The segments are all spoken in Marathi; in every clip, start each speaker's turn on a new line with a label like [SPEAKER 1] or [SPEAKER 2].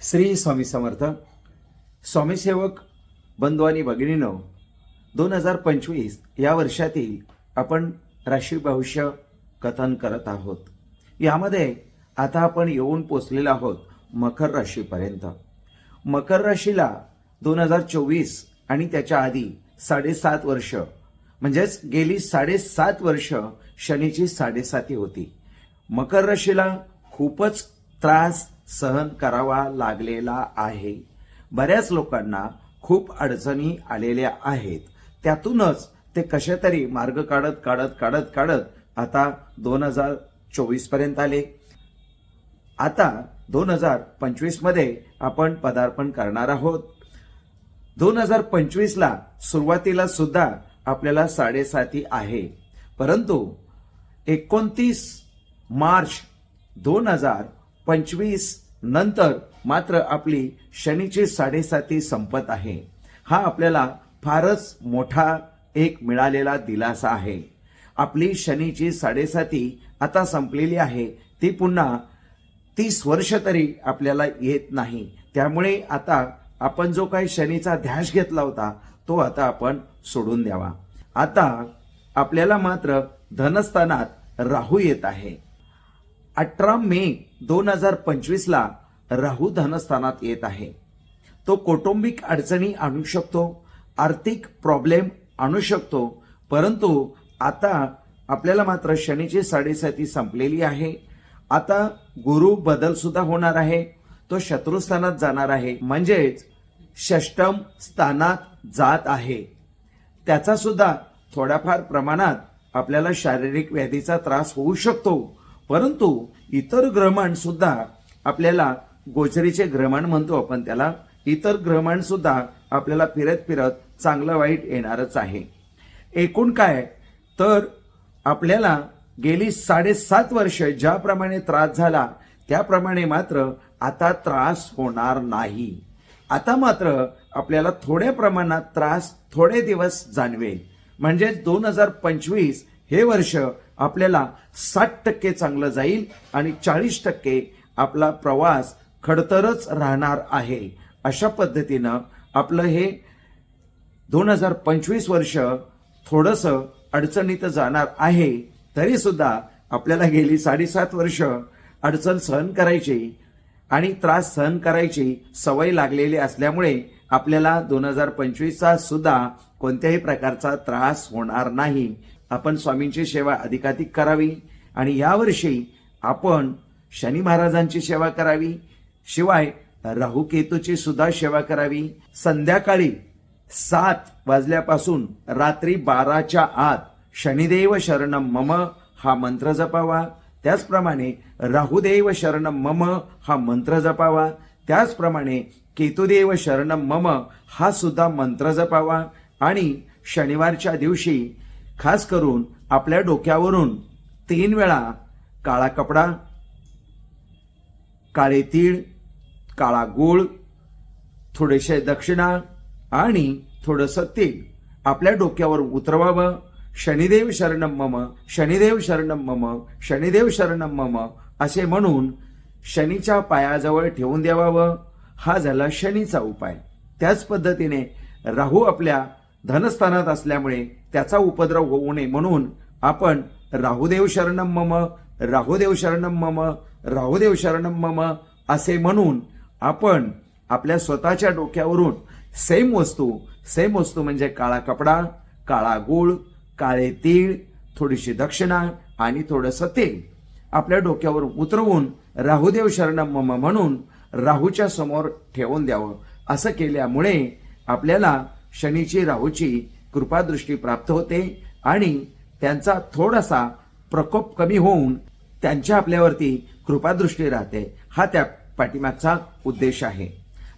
[SPEAKER 1] श्री स्वामी समर्थ स्वामीसेवक बंधू आणि भगिनीनो दोन हजार पंचवीस या वर्षातील आपण राशी भविष्य कथन करत आहोत. यामध्ये आता आपण येऊन पोचलेलो आहोत मकर राशीपर्यंत. मकर राशीला दोन हजार चोवीस आणि त्याच्या आधी साडेसात वर्ष म्हणजेच गेली साडेसात वर्ष शनीची साडेसाती होती. मकर राशीला खूपच त्रास सहन करावा लागलेला आहे. बऱ्याच लोकांना खूप अडचणी आलेल्या आहेत. त्यातूनच ते कसे तरी मार्ग काढत काढत काढत काढत आता दोन हजार चोवीसपर्यंत आले. आता दोन हजार पंचवीसमध्ये आपण पदार्पण करणार आहोत. दोन हजार पंचवीसला सुरुवातीला सुद्धा आपल्याला साडेसाती आहे. परंतु एकोणतीस मार्च दोन हजार पंचवीस नंतर मात्र आपली शनीची साडेसाती संपत आहे. हा आपल्याला फारच मोठा एक मिळालेला दिलासा आहे. आपली शनीची साडेसाती आता संपलेली आहे. ती पुन्हा तीस वर्ष तरी आपल्याला येत नाही. त्यामुळे आता आपण जो काही शनीचा ध्यास घेतला होता तो आता आपण सोडून द्यावा. आता आपल्याला मात्र धनस्थानात राहू येत आहे. अठरा मे दोन हजार पंचवीसला राहू धनस्थानात येत आहे. तो कौटुंबिक अडचणी आणू शकतो आर्थिक प्रॉब्लेम आणू शकतो परंतु आता आपल्याला मात्र शनीची साडेसाती संपलेली आहे. आता गुरु बदल सुद्धा होणार आहे. तो शत्रुस्थानात जाणार आहे. म्हणजेच षष्टम स्थानात जात आहे. त्याचा सुद्धा थोड्याफार प्रमाणात आपल्याला शारीरिक व्याधीचा त्रास होऊ शकतो. परंतु इतर ग्रहमान सुद्धा आपल्याला गोचरीचे ग्रहमान म्हणतो आपण त्याला. इतर ग्रहमान सुद्धा आपल्याला फिरत फिरत चांगलं वाईट येणारच आहे. एकूण काय? तर आपल्याला गेली साडेसात वर्ष ज्याप्रमाणे त्रास झाला त्याप्रमाणे मात्र आता त्रास होणार नाही. आता मात्र आपल्याला थोड्या प्रमाणात त्रास थोडे दिवस जाणवेल. म्हणजेच दोन हजार पंचवीस हे वर्ष आपल्याला साठ टक्के चांगलं जाईल आणि चाळीस टक्के आपला प्रवास खडतरच राहणार आहे. अशा पद्धतीनं आपलं हे दोन हजार पंचवीस वर्ष थोडंसं अडचणीत जाणार आहे. तरीसुद्धा आपल्याला गेली साडेसात वर्ष अडचण सहन करायची आणि त्रास सहन करायची सवय लागलेली असल्यामुळे आपल्याला दोन हजार पंचवीसचा सुद्धा कोणत्याही प्रकारचा त्रास होणार नाही. आपण स्वामींची सेवा अधिकाधिक करावी आणि यावर्षी आपण शनी महाराजांची सेवा करावी. शिवाय राहुकेतूची सुद्धा सेवा करावी. संध्याकाळी सात वाजल्यापासून रात्री बाराच्या आत शनिदेव शरणम मम हा मंत्र जपावा. त्याचप्रमाणे राहुदेव शरणम मम हा मंत्र जपावा. त्याचप्रमाणे केतुदेव शरणम मम हा सुद्धा मंत्र जपावा. आणि शनिवारच्या दिवशी खास करून आपल्या डोक्यावरून तीन वेळा काळा कपडा काळे तीळ काळा गूळ थोडेसे दक्षिणा आणि थोडंसं तेल आपल्या डोक्यावर उतरवावं. शनिदेव शरणम मम शनिदेव शरणम मम शनिदेव शरणम मम असे म्हणून शनीच्या पायाजवळ ठेवून द्यावावं. हा झाला शनीचा उपाय. त्याच पद्धतीने राहू आपल्या धनस्थानात असल्यामुळे त्याचा उपद्रव होऊ नये म्हणून आपण राहुदेव शरणम मम राहुदेव शरणम मम राहुदेव शरणम मम असे म्हणून आपण आपल्या स्वतःच्या डोक्यावरून सेम वस्तू सेम वस्तू म्हणजे काळा कपडा काळा गूळ काळे तीळ थोडीशी दक्षिणा आणि थोडंसं तेल आपल्या डोक्यावर उतरवून राहुदेव शरणम मम म्हणून राहूच्या समोर ठेवून द्यावं. असं केल्यामुळे आपल्याला शनीची राहूची कृपादृष्टी प्राप्त होते आणि त्यांचा थोडासा प्रकोप कमी होऊन त्यांच्या आपल्यावरती कृपादृष्टी राहते. हा त्या पाठीमागचा उद्देश आहे.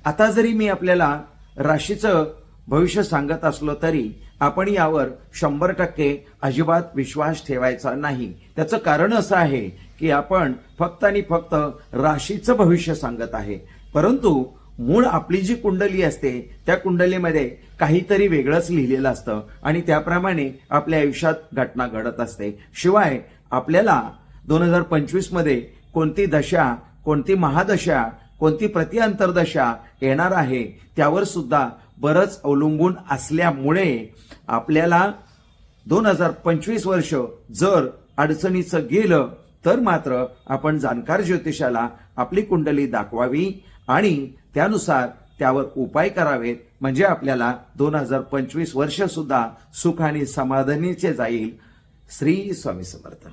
[SPEAKER 1] आता जरी मी आपल्याला राशीचं भविष्य सांगत असलो तरी आपण यावर शंभर टक्के अजिबात विश्वास ठेवायचा नाही. त्याचं कारण असं आहे की आपण फक्त आणि फक्त राशीचं भविष्य सांगत आहे. परंतु मूळ आपली जी कुंडली असते त्या कुंडलीमध्ये काहीतरी वेगळंच लिहिलेलं असतं आणि त्याप्रमाणे आपल्या आयुष्यात घटना घडत असते. शिवाय आपल्याला दोन हजार पंचवीसमध्ये कोणती दशा कोणती महादशा कोणती प्रतिअंतरदशा येणार आहे त्यावर सुद्धा बरंच अवलंबून असल्यामुळे आपल्याला दोन हजार पंचवीस वर्ष जर अडचणीचं गेलं तर मात्र आपण जाणकार ज्योतिषाला आपली कुंडली दाखवावी आणि त्यानुसार त्यावर उपाय करावेत म्हणजे आपल्याला दोन हजार पंचवीस वर्ष सुद्धा सुख आणि समाधानीचे जाईल. श्री स्वामी समर्थ.